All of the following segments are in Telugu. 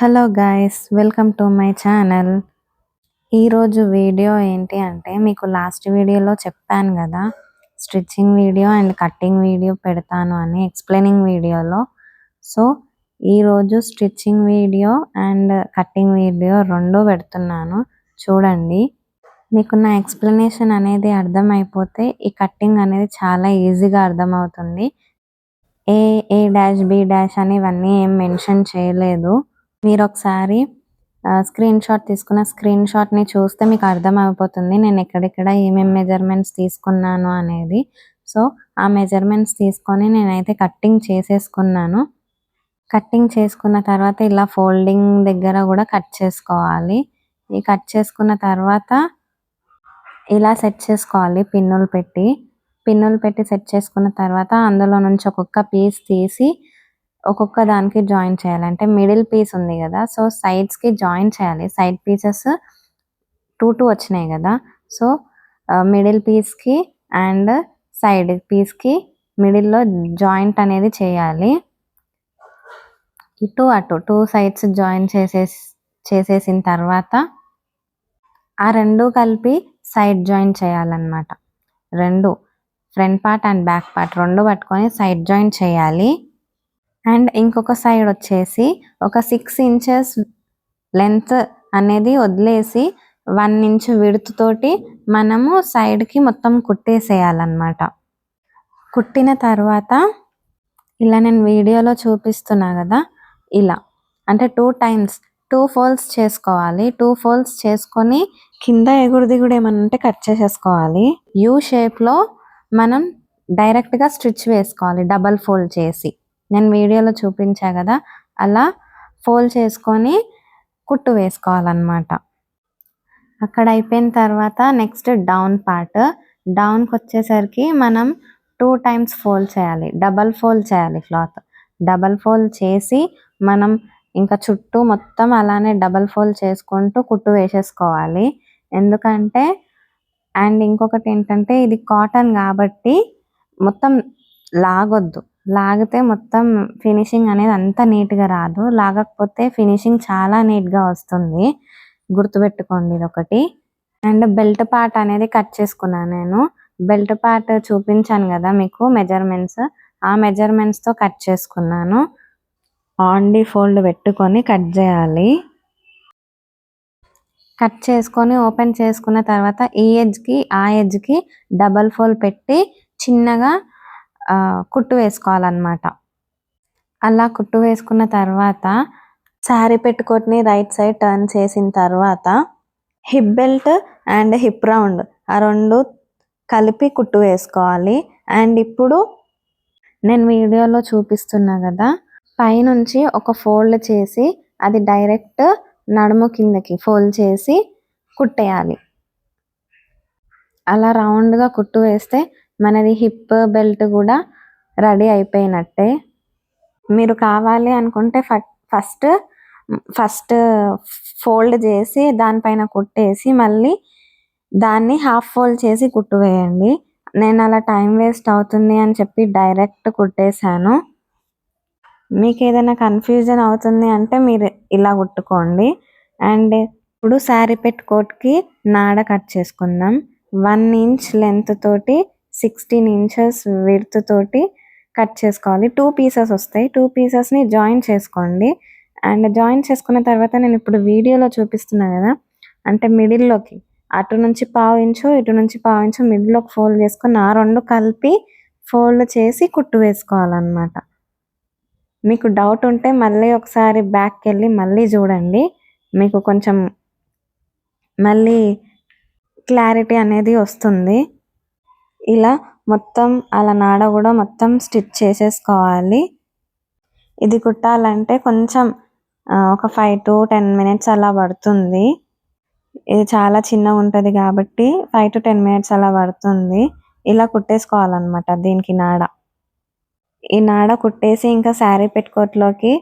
Hello guys welcome to my channel ఈరోజు వీడియో ఏంటి అంటే మీకు లాస్ట్ వీడియోలో చెప్పాను కదా stitching video and cutting video పెడతాను అని ఎక్స్ప్లెయినింగ్ వీడియోలో సో ఈరోజు stitching video and cutting video రెండు పెడుతున్నాను. చూడండి. మీకు నా ఎక్స్ప్లెనేషన్ అనేది అర్థమైపోతే ఈ కట్టింగ్ అనేది చాలా ఈజీగా అర్థమవుతుంది. A A dash B dash అని ఇవన్నీ ఏం మెన్షన్ చేయలేదు. మీరు ఒకసారి స్క్రీన్ షాట్ తీసుకున్న స్క్రీన్ షాట్ని చూస్తే మీకు అర్థమైపోతుంది నేను ఎక్కడెక్కడ ఏమేమి మెజర్మెంట్స్ తీసుకున్నాను అనేది. సో ఆ మెజర్మెంట్స్ తీసుకొని నేనైతే కట్టింగ్ చేసేసుకున్నాను. కట్టింగ్ చేసుకున్న తర్వాత ఇలా ఫోల్డింగ్ దగ్గర కూడా కట్ చేసుకోవాలి. ఈ కట్ చేసుకున్న తర్వాత ఇలా సెట్ చేసుకోవాలి పిన్నులు పెట్టి. పిన్నులు పెట్టి సెట్ చేసుకున్న తర్వాత అందులో నుంచి ఒక్కొక్క పీస్ తీసి ఒక్కొక్క దానికి జాయిన్ చేయాలి. అంటే మిడిల్ పీస్ ఉంది కదా సో సైడ్స్కి జాయిన్ చేయాలి. సైడ్ పీసెస్ టూ టూ వచ్చినాయి కదా సో మిడిల్ పీస్కి అండ్ సైడ్ పీస్కి మిడిల్లో జాయింట్ అనేది చేయాలి. ఇటు అటు టూ సైడ్స్ జాయిన్ చేసేసి చేసేసిన తర్వాత ఆ రెండు కలిపి సైడ్ జాయిన్ చేయాలన్నమాట. రెండు front part and back part రెండు పట్టుకొని సైడ్ జాయిన్ చేయాలి. అండ్ ఇంకొక సైడ్ వచ్చేసి ఒక సిక్స్ ఇంచెస్ లెంత్ అనేది వదిలేసి వన్ ఇంచ్ విడుతుతోటి మనము సైడ్కి మొత్తం కుట్టేసేయాలన్నమాట. కుట్టిన తర్వాత ఇలా నేను వీడియోలో చూపిస్తున్నా కదా ఇలా. అంటే టూ టైమ్స్ టూ ఫోల్డ్స్ చేసుకోవాలి. టూ ఫోల్డ్స్ చేసుకొని కింద ఎగుడు దిగుడు ఏమన్నా ఉంటే కట్ చేసేసుకోవాలి. యూ షేప్లో మనం డైరెక్ట్గా స్టిచ్ వేసుకోవాలి డబల్ ఫోల్డ్ చేసి. నేను వీడియోలో చూపించా కదా అలా ఫోల్డ్ చేసుకొని కుట్టు వేసుకోవాలన్నమాట. అక్కడ అయిపోయిన తర్వాత నెక్స్ట్ డౌన్ పార్ట్. డౌన్కి వచ్చేసరికి మనం టూ టైమ్స్ ఫోల్డ్ చేయాలి. డబల్ ఫోల్డ్ చేయాలి క్లాత్. డబల్ ఫోల్డ్ చేసి మనం ఇంకా చుట్టూ మొత్తం అలానే డబల్ ఫోల్డ్ చేసుకుంటూ కుట్టు వేసేసుకోవాలి. ఎందుకంటే అండ్ ఇంకొకటి ఏంటంటే ఇది కాటన్ కాబట్టి మొత్తం లాగొద్దు. లాగితే మొత్తం ఫినిషింగ్ అనేది అంత నీట్గా రాదు. లాగకపోతే ఫినిషింగ్ చాలా నీట్గా వస్తుంది. గుర్తుపెట్టుకోండి ఇది ఒకటి అండ్ బెల్ట్ పార్ట్ అనేది కట్ చేసుకున్నాను నేను. బెల్ట్ పార్ట్ చూపించాను కదా మీకు మెజర్మెంట్స్. ఆ మెజర్మెంట్స్తో కట్ చేసుకున్నాను. ఆన్ ఫోల్డ్ పెట్టుకొని కట్ చేయాలి. కట్ చేసుకొని ఓపెన్ చేసుకున్న తర్వాత ఈ ఎడ్జ్కి ఆ ఎడ్జ్కి డబల్ ఫోల్డ్ పెట్టి చిన్నగా కుట్టు వేసుకోవాలన్నమాట. అలా కుట్టు వేసుకున్న తర్వాత శారీ పెట్టుకోటిని రైట్ సైడ్ టర్న్ చేసిన తర్వాత hip belt and hip round ఆ రెండు కలిపి కుట్టు వేసుకోవాలి. అండ్ ఇప్పుడు నేను వీడియోలో చూపిస్తున్నా కదా పైనుంచి ఒక ఫోల్డ్ చేసి అది డైరెక్ట్ నడుము కిందకి ఫోల్డ్ చేసి కుట్టేయాలి. అలా రౌండ్గా కుట్టు వేస్తే మనది హిప్ బెల్ట్ కూడా రెడీ అయిపోయినట్టే. మీరు కావాలి అనుకుంటే ఫస్ట్ ఫస్ట్ ఫోల్డ్ చేసి దానిపైన కుట్టేసి మళ్ళీ దాన్ని హాఫ్ ఫోల్డ్ చేసి కుట్టు వేయండి. నేను అలా టైం వేస్ట్ అవుతుంది అని చెప్పి డైరెక్ట్ కుట్టేశాను. మీకు ఏదైనా కన్ఫ్యూజన్ అవుతుంది అంటే మీరు ఇలా కుట్టుకోండి. అండ్ ఇప్పుడు శారీ పెట్టుకోట్కి నాడ కట్ చేసుకుందాం. వన్ ఇంచ్ లెంత్ తోటి సిక్స్టీన్ ఇంచెస్ విడ్త్ తోటి కట్ చేసుకోవాలి. టూ పీసెస్ వస్తాయి. టూ పీసెస్ని జాయిన్ చేసుకోండి. అండ్ జాయిన్ చేసుకున్న తర్వాత నేను ఇప్పుడు వీడియోలో చూపిస్తున్నాను కదా అంటే మిడిల్లోకి అటు నుంచి పావు ఇంచు ఇటు నుంచి పావు ఇంచు మిడిల్లోకి ఫోల్డ్ చేసుకొని ఆ రెండు కలిపి ఫోల్డ్ చేసి కుట్టు వేసుకోవాలన్నమాట. మీకు డౌట్ ఉంటే మళ్ళీ ఒకసారి బ్యాక్కి వెళ్ళి మళ్ళీ చూడండి. మీకు కొంచెం మళ్ళీ క్లారిటీ అనేది వస్తుంది. ఇలా మొత్తం అలా నాడ కూడా మొత్తం స్టిచ్ చేసేసుకోవాలి. ఇది కుట్టాలంటే కొంచెం ఒక ఫైవ్ టు టెన్ మినిట్స్ అలా పడుతుంది. ఇది చాలా చిన్నగా ఉంటుంది కాబట్టి ఫైవ్ టు టెన్ మినిట్స్ అలా పడుతుంది. ఇలా కుట్టేసుకోవాలన్నమాట దీనికి నాడ. ఈ నాడ కుట్టేసి ఇంకా శారీ పెట్టుకోట్లోకి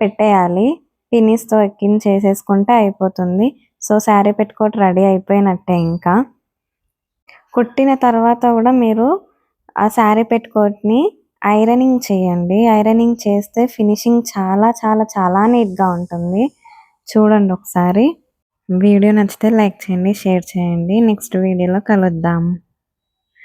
పెట్టేయాలి. పిన్నిస్తో ఎక్కించేసేసుకుంటే అయిపోతుంది. సో శారీ పెట్టుకోట్ రెడీ అయిపోయినట్టే ఇంకా. కుట్టిన తర్వాత కూడా మీరు ఆ శారీ పెట్టుకోట్ని ఐరనింగ్ చేయండి. ఐరనింగ్ చేస్తే ఫినిషింగ్ చాలా చాలా చాలా నీట్గా ఉంటుంది. చూడండి ఒకసారి. వీడియో నచ్చితే లైక్ చేయండి షేర్ చేయండి. నెక్స్ట్ వీడియోలో కలుద్దాం.